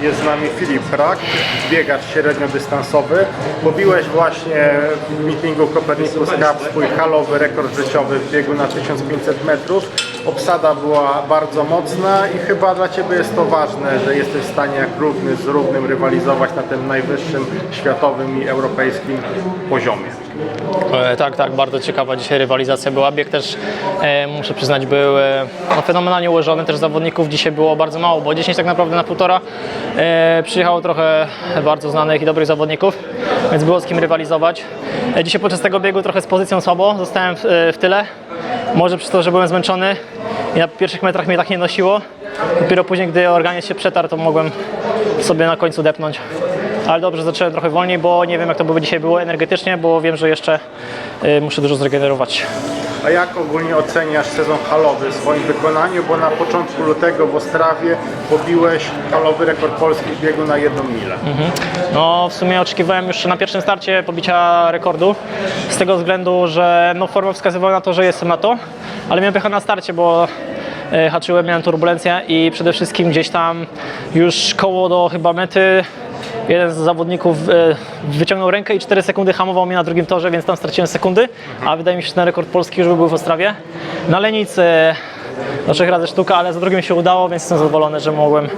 Jest z nami Filip Krak, biegacz średniodystansowy. Pobiłeś właśnie w meetingu Copernicus Cup swój halowy rekord życiowy w biegu na 1500 metrów. Obsada była bardzo mocna i chyba dla Ciebie jest to ważne, że jesteś w stanie jak równy z równym rywalizować na tym najwyższym światowym i europejskim poziomie. E, Tak, tak, bardzo ciekawa dzisiaj rywalizacja była. Bieg też, e, muszę przyznać, był e, no, fenomenalnie ułożony. Też zawodników dzisiaj było bardzo mało, bo 10 tak naprawdę na półtora. E, przyjechało trochę bardzo znanych i dobrych zawodników, więc było z kim rywalizować. E, dzisiaj podczas tego biegu trochę z pozycją słabo, zostałem w, e, w tyle. Może przez to, że byłem zmęczony i na pierwszych metrach mnie tak nie nosiło. Dopiero później, gdy organizm się przetarł, to mogłem sobie na końcu depnąć. Ale dobrze, zacząłem trochę wolniej, bo nie wiem jak to by dzisiaj było energetycznie, bo wiem, że jeszcze y, muszę dużo zregenerować. A jak ogólnie oceniasz sezon halowy w swoim wykonaniu? Bo na początku lutego w Ostrawie pobiłeś halowy rekord Polski w biegu na jedną milę. No w sumie oczekiwałem już na pierwszym starcie pobicia rekordu, z tego względu, że no, forma wskazywała na to, że jestem na to, ale miałem pecha na starcie, bo y, haczyłem, miałem turbulencję i przede wszystkim gdzieś tam już koło do chyba mety jeden z zawodników e, wyciągnął rękę i 4 sekundy hamował mnie na drugim torze, więc tam straciłem sekundy, a wydaje mi się, że ten rekord polski już by był w Ostrawie. Na Lenic e, do trzech razy sztuka, ale za drugim się udało, więc jestem zadowolony, że mogłem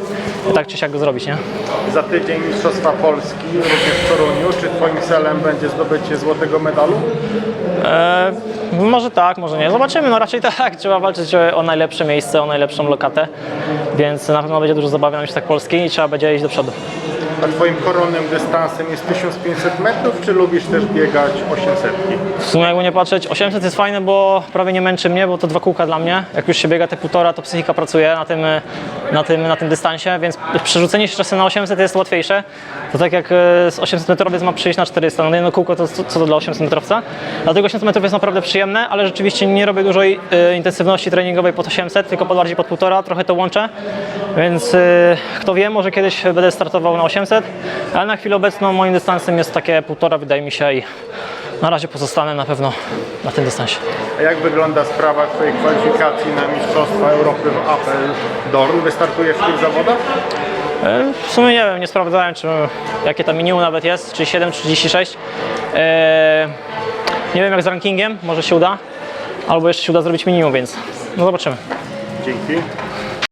tak czy siak go zrobić, nie? Za tydzień Mistrzostwa Polski, również w Toruniu. Czy Twoim celem będzie zdobycie złotego medalu? E, może tak, może nie. Zobaczymy. No raczej tak. Trzeba walczyć o, o najlepsze miejsce, o najlepszą lokatę, więc na pewno będzie dużo zabawy na Mistrzostwach Polski i trzeba będzie iść do przodu. A Twoim koronnym dystansem jest 1500 metrów, czy lubisz też biegać 800? W sumie jakby nie patrzeć, 800 jest fajne, bo prawie nie męczy mnie, bo to dwa kółka dla mnie. Jak już się biega te półtora, to psychika pracuje na tym, na tym, na tym dystansie, więc przerzucenie się czasem na 800 jest łatwiejsze. To tak jak e, z 800 metrowiec ma przyjść na 400, no jedno kółko to co to dla 800 metrowca. Dlatego 800 metrów jest naprawdę przyjemne, ale rzeczywiście nie robię dużej e, intensywności treningowej pod 800, tylko pod bardziej pod półtora, trochę to łączę. Więc e, kto wie, może kiedyś będę startował na 800, ale na chwilę obecną moim dystansem jest takie półtora, wydaje mi się i na razie pozostanę na pewno na tym dystansie. A jak wygląda sprawa Twojej kwalifikacji na Mistrzostwa Europy w Apeldoorn? Wystartujesz w tych zawodach? E, W sumie nie wiem, nie sprawdzałem, czy, jakie tam minimum nawet jest, 37, 36. E, nie wiem jak z rankingiem, może się uda, albo jeszcze się uda zrobić minimum, więc no zobaczymy. Dzięki.